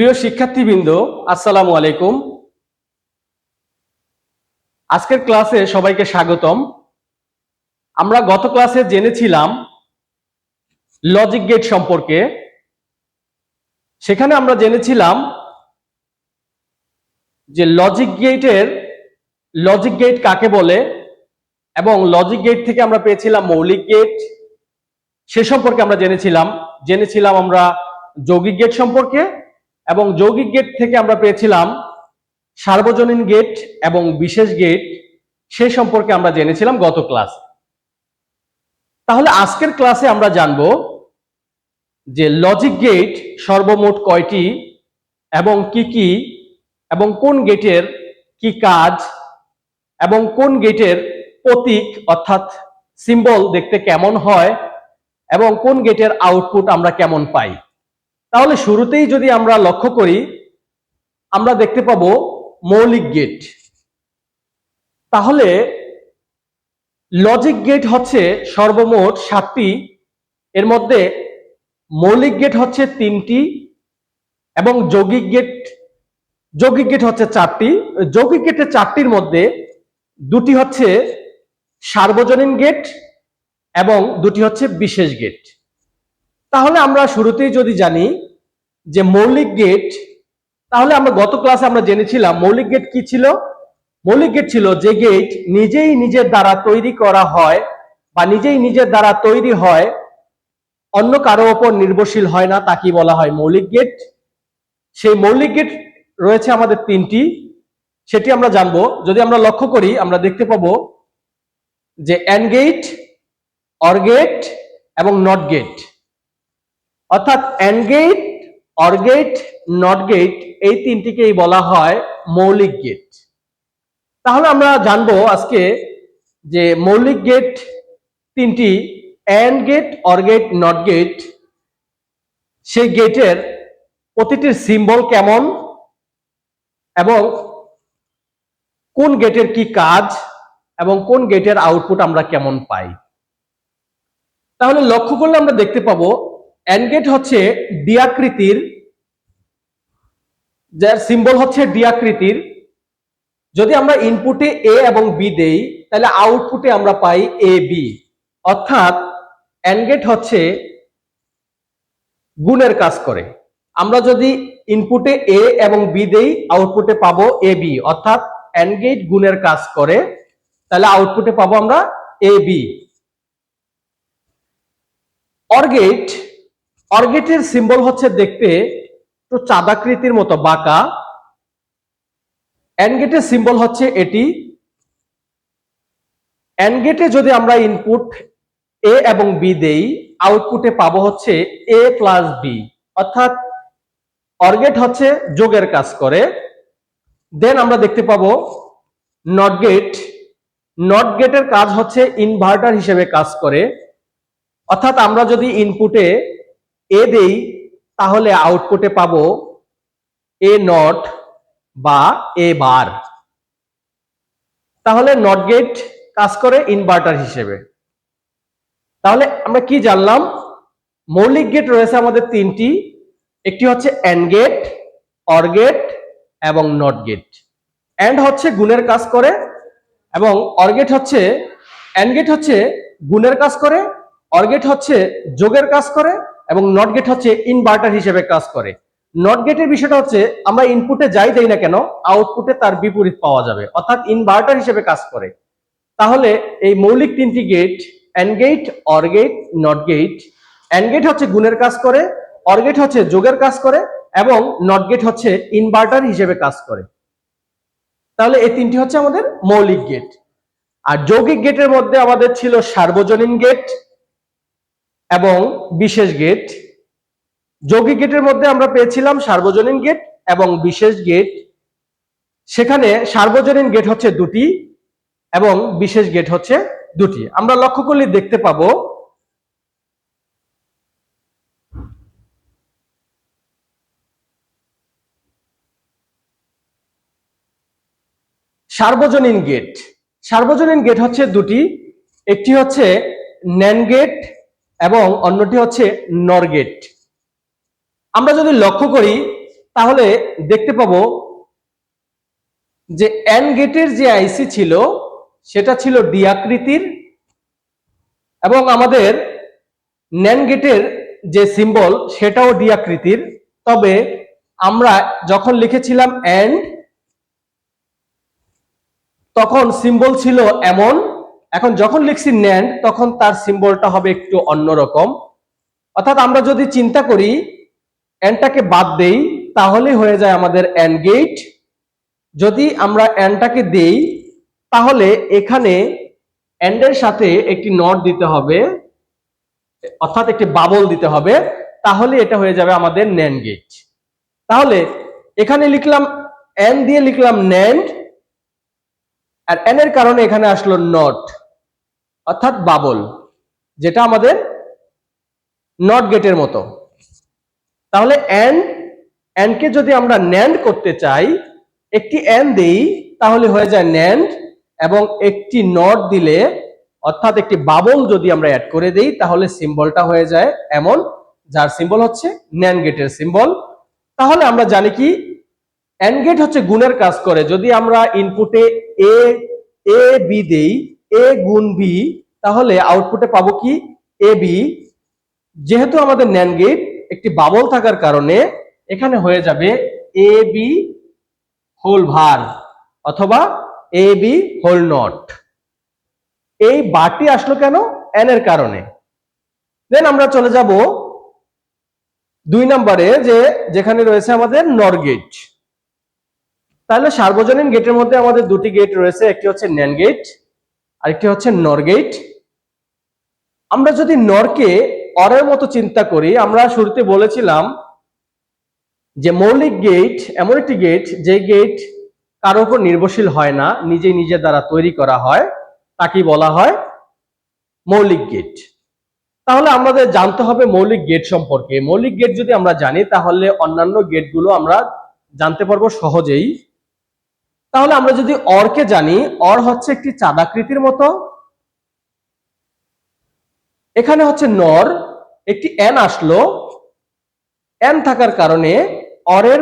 প্রিয় শিক্ষার্থীবৃন্দ, আসসালামু আলাইকুম। আজকের ক্লাসে সবাইকে স্বাগতম। আমরা গত ক্লাসে জেনেছিলাম লজিক গেট সম্পর্কে। সেখানে আমরা জেনেছিলাম যে লজিক গেটের লজিক গেট কাকে বলে এবং লজিক গেট থেকে আমরা পেয়েছিলাম মৌলিক গেট সে সম্পর্কে আমরা জেনেছিলাম। জেনেছিলাম আমরা যৌগিক গেট সম্পর্কে। এবং যৌগিক গেট থেকে আমরা পেয়েছিলাম সার্বজনীন গেট এবং বিশেষ গেট সে সম্পর্কে আমরা জেনেছিলাম গত ক্লাস তাহলে আজকের ক্লাসে আমরা জানব যে লজিক গেট সর্বমোট কয়টি এবং কি কি এবং কোন গেটের কি কাজ এবং কোন গেটের প্রতীক অর্থাৎ সিম্বল দেখতে কেমন হয় এবং কোন গেটের আউটপুট আমরা কেমন পাই। তাহলে শুরুতেই যদি আমরা লক্ষ্য করি, আমরা দেখতে পাবো মৌলিক গেট তাহলে লজিক গেট হচ্ছে সর্বমোট সাতটি, এর মধ্যে মৌলিক গেট হচ্ছে তিনটি এবং যৌগিক গেট যৌগিক গেট হচ্ছে চারটি। যৌগিক গেটের চারটির মধ্যে দুটি হচ্ছে সার্বজনীন গেট এবং দুটি হচ্ছে বিশেষ গেট তাহলে আমরা শুরুতেই যদি জানি যে মৌলিক গেট তাহলে আমরা গত ক্লাসে আমরা জেনেছিলাম মৌলিক গেট কি ছিল? মৌলিক গেট ছিল যে গেট নিজেই নিজের দ্বারা তৈরি করা হয় বা নিজেই নিজের দ্বারা তৈরি হয়, অন্য কারও ওপর নির্ভরশীল হয় না তাকে বলা হয় মৌলিক গেট সেই মৌলিক গেট রয়েছে আমাদের তিনটি, সেটি আমরা জানব। যদি আমরা লক্ষ্য করি, আমরা দেখতে পাবো যে অ্যান গেট অর গেট এবং নট গেট অর্থাৎ and gate or gate not gate এই তিনটিকেই বলা হয় মৌলিক গেট তাহলে আমরা জানব আজকে যে মৌলিক গেট তিনটি and gate or gate not gate সেই গেটের প্রতিটির সিম্বল কেমন, এবং কোন গেটের কি কাজ, এবং কোন গেটের আউটপুট আমরা কেমন পাই। তাহলে লক্ষ্য করলে আমরা দেখতে পাবো অ্যান্ড গেট হচ্ছে ডিয়াকৃতির, যার সিম্বল হচ্ছে ডিয়াকৃতির। যদি আমরা ইনপুটে এ এবং বি দেই, তাহলে আউটপুটে আমরা পাই এ বি অর্থাৎ অ্যান্ড গেট হচ্ছে গুণের কাজ করে। আমরা যদি ইনপুটে এ এবং বি দেই আউটপুটে পাবো এ বি অর্থাৎ অ্যান্ড গেট গুণের কাজ করে, তাহলে আউটপুটে পাবো আমরা এ বি অর্গেট অর্গেটের সিম্বল হচ্ছে দেখতে একটু চাঁদাকৃতির মতো, বাঁকা। অ্যানগেটের সিম্বল হচ্ছে এটি। অ্যানগেটে যদি আমরা ইনপুট এ এবং বি দেই আউটপুটে পাবো হচ্ছে এ প্লাস বি অর্থাৎ অর্গেট হচ্ছে যোগের কাজ করে। দেন আমরা দেখতে পাবো নট গেট নট গেটের কাজ হচ্ছে ইনভার্টার হিসেবে কাজ করে। অর্থাৎ আমরা যদি ইনপুটে এ দেই তাহলে আউটপুটে পাবো এ নট বা এ বার তাহলে নট গেট কাজ করে ইনভার্টার হিসেবে। তাহলে আমরা কি জানলাম? মৌলিক গেট রয়েছে আমাদের তিনটি। একটি হচ্ছে অ্যান্ড গেট অর গেট এবং নট গেট অ্যান্ড হচ্ছে গুণের কাজ করে এবং অর্গেট হচ্ছে অ্যান্ড গেট হচ্ছে গুণের কাজ করে অর্গেট হচ্ছে যোগের কাজ করে এবং নট গেট হচ্ছে ইনভার্টার হিসেবে কাজ করে। নট গেটের বিষয়টা হচ্ছে, আমরা ইনপুটে যাই দেই না কেন আউটপুটে তার বিপরীত পাওয়া যাবে, অর্থাৎ ইনভার্টার হিসেবে কাজ করে। তাহলে এই মৌলিক তিনটি gate and gate or gate not gate and gate হচ্ছে গুণের কাজ করে অর্গেট হচ্ছে যোগের কাজ করে, এবং নট গেট হচ্ছে ইনভার্টার হিসেবে কাজ করে। তাহলে এই তিনটি হচ্ছে আমাদের মৌলিক গেট আর যৌগিক গেটের মধ্যে আমাদের ছিল সার্বজনীন গেট এবং বিশেষ গেট যৌগিক গেটের মধ্যে আমরা পেয়েছিলাম সার্বজনীন গেট এবং বিশেষ গেট সেখানে সার্বজনীন গেট হচ্ছে দুটি এবং বিশেষ গেট হচ্ছে দুটি। আমরা লক্ষ্য করলে দেখতে পাবো, সার্বজনীন গেট সার্বজনীন গেট হচ্ছে দুটি, একটি হচ্ছে ন্যান গেট এবং অন্যটি হচ্ছে নরগেট। আমরা যদি লক্ষ্য করি, তাহলে দেখতে পাবো যে এন গেটের যে আইসি ছিল, সেটা ছিল ডি আকৃতির এবং আমাদের ন্যান গেটের যে সিম্বল, সেটাও ডি আকৃতির তবে আমরা যখন লিখেছিলাম এন্ড তখন সিম্বল ছিল এমন এখন যখন লিখছি ন্যান্ড, তখন তার সিম্বলটা হবে একটু অন্যরকম। অর্থাৎ আমরা যদি চিন্তা করি, এনটাকে বাদ দেই তাহলে হয়ে যায় আমাদের এন গেট। যদি আমরা এনটাকে দেই, তাহলে এখানে এন্ডের সাথে একটি নট দিতে হবে, অর্থাৎ একটি বাবল দিতে হবে, তাহলে এটা হয়ে যাবে আমাদের ন্যান গেট। তাহলে এখানে লিখলাম, এন দিয়ে লিখলাম ন্যান্ড, আর এর কারণে এখানে আসলো নট। অর্থাৎ বাবল, যেটা আমাদের নট গেটের মতো। তাহলে এন এন কে যদি আমরা ন্যান্ড করতে চাই, একটি এন দেই, তাহলে হয়ে যায় ন্যান্ড এবং একটি নট দিলে, অর্থাৎ একটি বাবল যদি আমরা অ্যাড করে দেই, তাহলে সিম্বলটা হয়ে যায় এমন, যার সিম্বল হচ্ছে ন্যান গেটের সিম্বল তাহলে আমরা জানি কি এন গেট হচ্ছে গুণের কাজ করে। যদি আমরা ইনপুটে এ এ বি দেই এ গুণ বি তাহলে আউটপুটে পাবো কি? এ বি যেহেতু আমাদের ন্যান গেট একটি বাবল থাকার কারণে এখানে হয়ে যাবে এ বি হোল ভার অথবা এ বি হোল নট এই বারটি আসলো কেন? এন এর কারণে। দেন আমরা চলে যাব দুই নম্বরে যে যেখানে রয়েছে আমাদের নর গেট তাহলে সার্বজনীন গেটের মধ্যে আমাদের দুটি গেট রয়েছে, একটি হচ্ছে ন্যান গেট আরেকটি হচ্ছে নর গেট আমরা যদি নরকে অরের মতো চিন্তা করি, আমরা শুরুতে বলেছিলাম যে মৌলিক গেট এমন একটি গেট যে গেট কারোর উপর নির্ভরশীল হয় না নিজে নিজের দ্বারা তৈরি করা হয় তাকে বলা হয় মৌলিক গেট তাহলে আমাদের জানতে হবে মৌলিক গেট সম্পর্কে। মৌলিক গেট যদি আমরা জানি, তাহলে অন্যান্য গেটগুলো আমরা জানতে পারব সহজেই। তাহলে আমরা যদি অরকে জানি, অর হচ্ছে একটি চাঁদাকৃতির মতো। এখানে হচ্ছে নর, একটি এন আসলো। এন থাকার কারণে অরের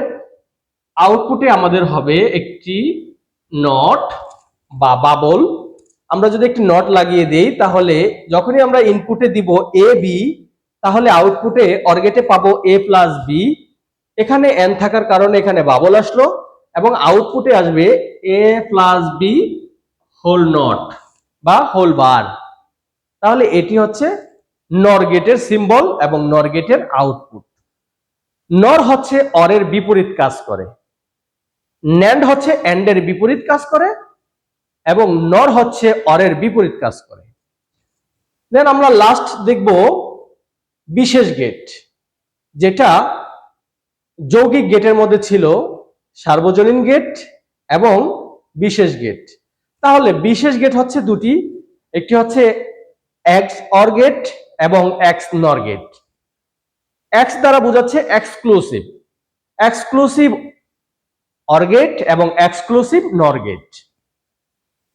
আউটপুটে আমাদের হবে একটি নট বা বাবল আমরা যদি একটি নট লাগিয়ে দেই, তাহলে যখনই আমরা ইনপুটে দিব এ বি তাহলে আউটপুটে অর্গেটে পাবো এ প্লাস বি এখানে এন থাকার কারণে এখানে বাবল আসলো। এবং আউটপুটে আসবে A plus B whole not বা হোল বার তাহলে এটি হচ্ছে নর গেটের সিম্বল এবং নর গেটের আউটপুট নর হচ্ছে অরের বিপরীত কাজ করে। ন্যান্ড হচ্ছে অ্যান্ডের বিপরীত কাজ করে এবং নর হচ্ছে অরের বিপরীত কাজ করে। দেন আমরা লাস্ট দেখব বিশেষ গেট যেটা যৌগিক গেটের মধ্যে ছিল সার্বজনীন গেট এবং বিশেষ গেট তাহলে বিশেষ গেট হচ্ছে দুটি, একটি হচ্ছে এক্স অর গেট এবং এক্স নর গেট এক্স দ্বারা বোঝাচ্ছে এক্সক্লুসিভ এক্সক্লুসিভ অর গেট এবং এক্সক্লুসিভ নর গেট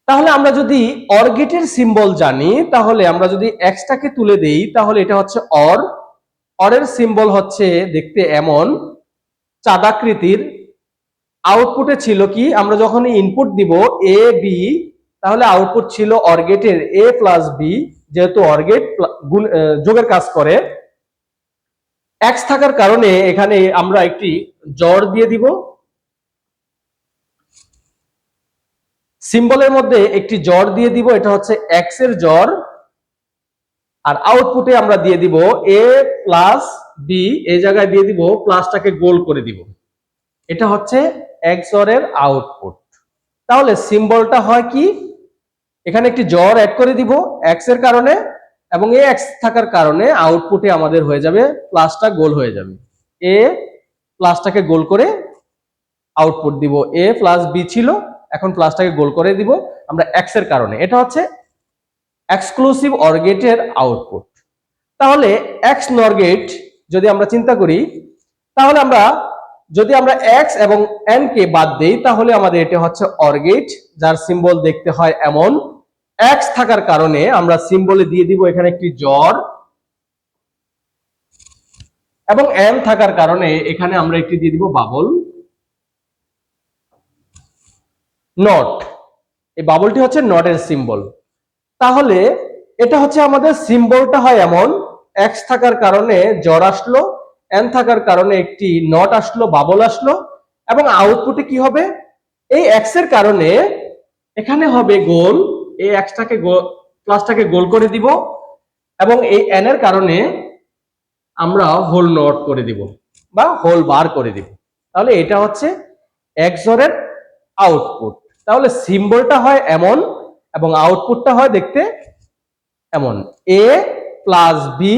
তাহলে আমরা যদি অর গেটের সিম্বল জানি, তাহলে আমরা যদি এক্সটাকে তুলে দেই, তাহলে এটা হচ্ছে অর অরের সিম্বল হচ্ছে দেখতে এমন, চাঁদাকৃতির আউটপুটে ছিল কি? আমরা যখন ইনপুট দিব এ বি তাহলে আউটপুট ছিল অর্গেটের এ প্লাস বি যেহেতু অর্গেট যোগের কাজ করে। এক্স থাকার কারণে এখানে আমরা একটি জ্বর দিয়ে দিব। সিম্বলের মধ্যে একটি জ্বর দিয়ে দিব, এটা হচ্ছে এক্সের জ্বর আর আউটপুটে আমরা দিয়ে দিব এ প্লাস বি এই জায়গায় দিয়ে দিব প্লাসটাকে গোল করে দিব। এটা হচ্ছে এক্সের আউটপুট। তাহলে সিম্বলটা হয় কি? এখানে একটি জ্বর অ্যাড করে দিব এক্সের কারণে এবং এ এক্স থাকার কারণে আউটপুটে আমাদের হয়ে যাবে প্লাসটা গোল হয়ে যাবে। এ প্লাসটাকে গোল করে আউটপুট দিব। এ প্লাস বি ছিল, এখন প্লাসটাকে গোল করে দিব আমরা এক্সের কারণে। এটা হচ্ছে এক্সক্লুসিভ অর্গেটের আউটপুট। তাহলে এক্স নরগেট যদি আমরা চিন্তা করি, তাহলে আমরা যদি আমরা এক্স এবং এন কে বাদ দেই, তাহলে আমাদের এটা হচ্ছে অর্গেট যার সিম্বল দেখতে হয় এমন। এক্স থাকার কারণে আমরা সিম্বলে দিয়ে দিব এখানে একটি জ্বর। এবং এম থাকার কারণে এখানে আমরা একটি দিয়ে দিব বাবল নট এই বাবলটি হচ্ছে নটের সিম্বল তাহলে এটা হচ্ছে আমাদের সিম্বলটা হয় এমন। এক্স থাকার কারণে জ্বর আসলো এন থাকার কারণে একটি নট আসলো বাবল আসলো, এবং আউটপুটে কি হবে? এই এক্সের কারণে এখানে হবে গোল, এই এক্সটাকে প্লাসটাকে গোল করে দিব, এবং এই এন এর কারণে আমরা হোল নট করে দিব, বা হোল বার করে দিব। তাহলে এটা হচ্ছে এক্সরের আউটপুট তাহলে সিম্বলটা হয় এমন, এবং আউটপুটটা হয় দেখতে এমন এ প্লাস বি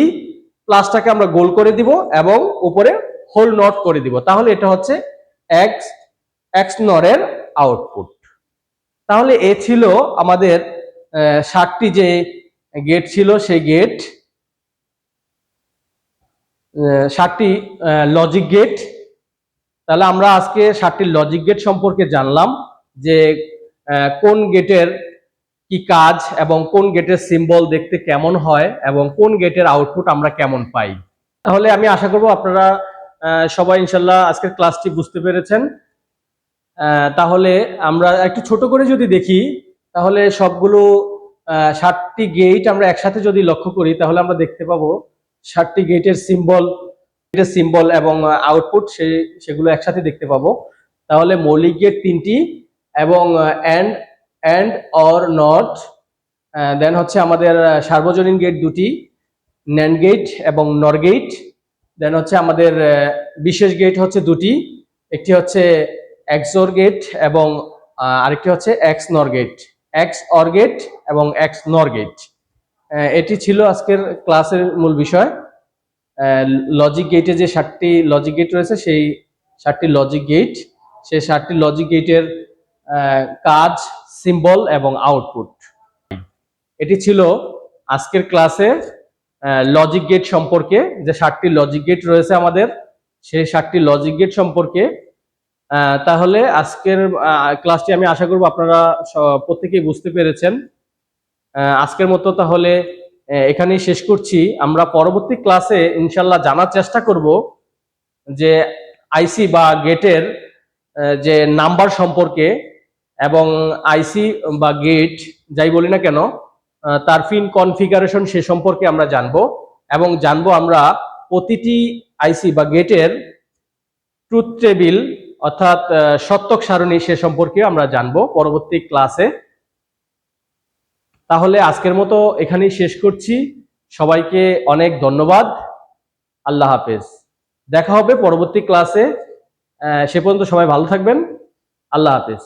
প্লাসটাকে আমরা গোল করে দিব এবং উপরে হোল নট করে দিব। তাহলে এটা হচ্ছে এক্স এক্স নরের আউটপুট তাহলে এ ছিল আমাদের ষাটটি যে গেট ছিল, সেই গেট ষাটটি লজিক গেট তাহলে আমরা আজকে ষাটটি লজিক গেট সম্পর্কে জানলাম যে কোন গেটের কি কাজ এবং কোন গেটের সিম্বল দেখতে কেমন হয় এবং কোন গেটের আউটপুট আমরা কেমন পাই। তাহলে আমি আশা করব আপনারা সবাই ইনশাল্লাহ আজকের ক্লাসটি বুঝতে পেরেছেন। তাহলে আমরা একটু ছোট করে যদি দেখি, তাহলে সবগুলো ষাটটি গেট আমরা একসাথে যদি লক্ষ্য করি, তাহলে আমরা দেখতে পাবো ষাটটি গেটের সিম্বল গেটের সিম্বল এবং আউটপুট সে, সেগুলো একসাথে দেখতে পাবো। তাহলে মৌলিক গেট তিনটি এবং and and or not then হচ্ছে আমাদের আহ, সার্বজনীন গেট দুটি ন্যান্ড গেট এবং নর গেট দেন হচ্ছে আমাদের আহ, বিশেষ গেট হচ্ছে দুটি একটি হচ্ছে এক্সোর গেট এবং আহ, আরেকটি হচ্ছে X nor gate X or gate এবং এক্স নর গেট এটি ছিল আজকের ক্লাসের মূল বিষয়। লজিক গেটে যে ষাটটি লজিক গেট রয়েছে সেই ষাটটি লজিক গেট সেই ষাটটি লজিক গেটের কাজ সিম্বল এবং আউটপুট এটি ছিল আজকের ক্লাসে লজিক গেট সম্পর্কে, যে ষাটটি লজিক গেট রয়েছে আমাদের, সেই ষাটটি লজিক গেট সম্পর্কে। তাহলে আজকের ক্লাসটি আমি আশা করব আপনারা প্রত্যেকেই বুঝতে পেরেছেন। আজকের মতো তাহলে এখানেই শেষ করছি। আমরা পরবর্তী ক্লাসে ইনশাল্লাহ জানার চেষ্টা করব যে আইসি বা গেটের যে নাম্বার সম্পর্কে। এবং আইসি বা গেট যাই বলি না কেন তার পিন কনফিগারেশন সে সম্পর্কে আমরা জানব এবং জানব আমরা প্রতিটি আইসি বা গেটের ট্রুথ টেবিল অর্থাৎ সত্যক সারণী সে সম্পর্কে আমরা জানব পরবর্তী ক্লাসে তাহলে আজকের মতো এখানেই শেষ করছি। সবাইকে অনেক ধন্যবাদ। আল্লাহ হাফেজ। দেখা হবে পরবর্তী ক্লাসে সে পর্যন্ত সবাই ভালো থাকবেন। আল্লাহ হাফেজ।